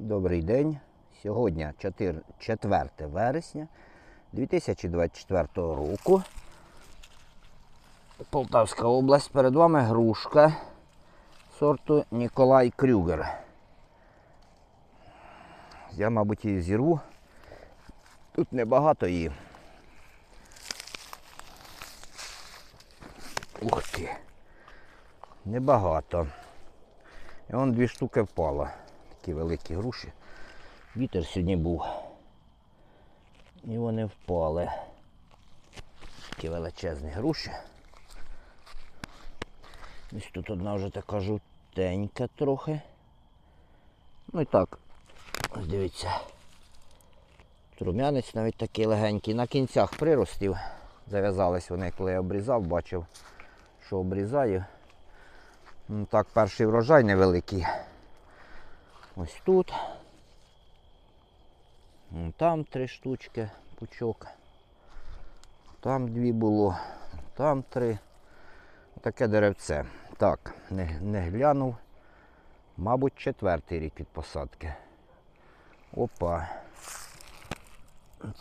Добрий день. Сьогодні 4, 4 вересня 2024 року. Полтавська область. Перед вами грушка сорту Ніколай Крюгер. Я, мабуть, її зірву. Тут небагато її. Ух ти. Небагато. І вон дві штуки впало. Такі великі груші. Вітер сьогодні був. І вони впали. Такі величезні груші. Ось тут одна вже така жовтенька трохи. Ну і так, ось дивіться. Трум'янець навіть такий легенький. На кінцях приростів зав'язались вони, коли я обрізав, бачив, що обрізаю. Ну, так, перший врожай невеликий. Ось тут. Вон Там три штучки, пучок. Там дві було, там три. Таке деревце. Так, не, не глянув. Мабуть, четвертий рік від посадки. Опа.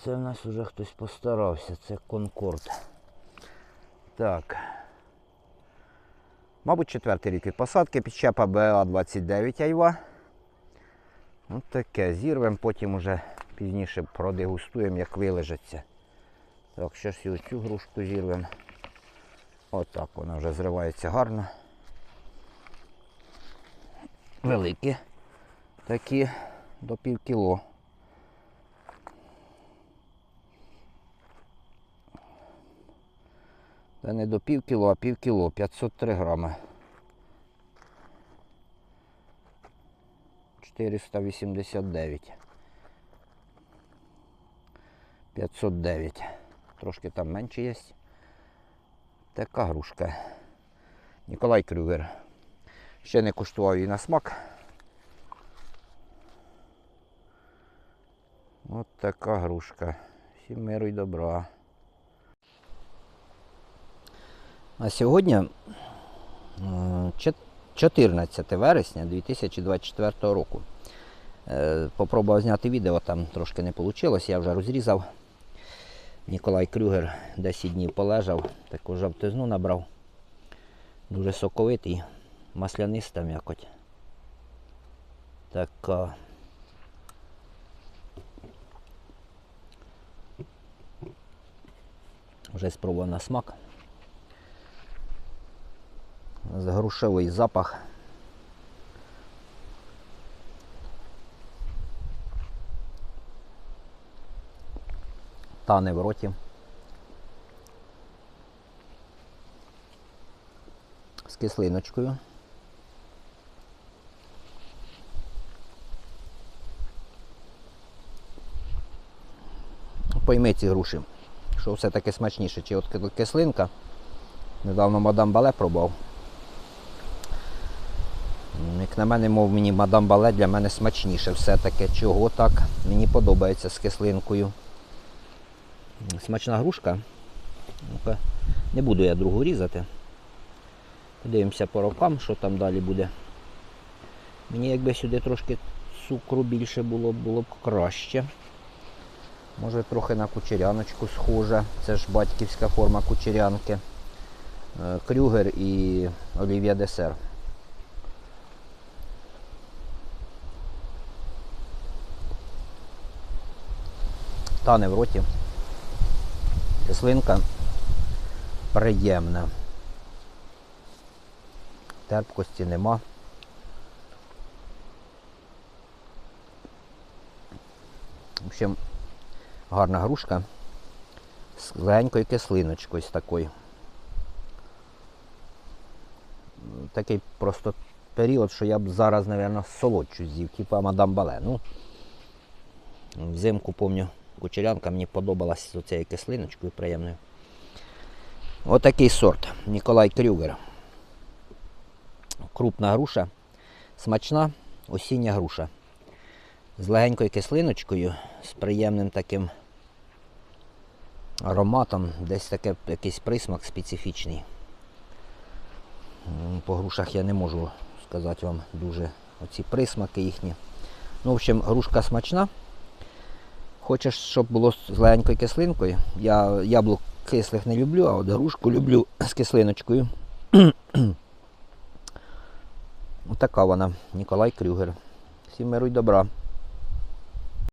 Це в нас вже хтось постарався, це Конкорд. Так. Мабуть, четвертий рік від посадки, підщепа БА-29 Айва. Ось таке. Зірвемо, потім уже пізніше продегустуємо, як вилежаться. Так, зараз і оцю грушку зірвемо. Отак вона вже зривається гарно. Великі такі до пів кіло. Та не до пів кіло, а пів кіло, 503 грами. 489. 509. Трошки там менше є. Така грушка. Ніколай Крюгер. Ще не куштував її на смак. От така грушка. Всім миру й добра. А сьогодні е, 14 вересня 2024 року. Е, Попробував зняти відео, там трошки не вийшло, я вже розрізав. Ніколай Крюгер 10 днів полежав, таку жовтизну набрав. Дуже соковитий, масляниста м'якоть. Така. Вже спробував на смак. Грушевий запах. Тане в роті. З кислиночкою. Пойми ці груші, що все-таки смачніше, чи от кислинка. Недавно мадам Бале пробував. На мене, мов мені мадам Бале для мене смачніше все-таки. Чого так? Мені подобається з кислинкою. Смачна грушка. Не буду я другу різати. Подивимося по рокам, що там далі буде. Мені якби сюди трошки цукру більше було, було б краще. Може трохи на кучеряночку схоже. Це ж батьківська форма кучерянки. Е, Крюгер і Олів'я Десер. Тане в роті. Кислинка приємна. Терпкості нема. В общем, гарна грушка з легенькою кислиночкою з такою. Такий просто період, що я б зараз, мабуть, солодчу з'їв, типа мадам Бале. Ну, взимку, пам'ятаю, кучерянка мені подобалась з цією кислиночкою приємною. Отакий сорт. Ніколай Крюгер. Крупна груша, смачна осіння груша. З легенькою кислиночкою, з приємним таким ароматом, десь таке якийсь присмак специфічний. По грушах я не можу сказати вам дуже оці присмаки їхні. Ну, в общем, грушка смачна. Хочеш, щоб було з легенькою кислинкою. Я яблук кислих не люблю, а от грушку люблю з кислиночкою. Отака вона, Ніколай Крюгер. Всім миру й добра.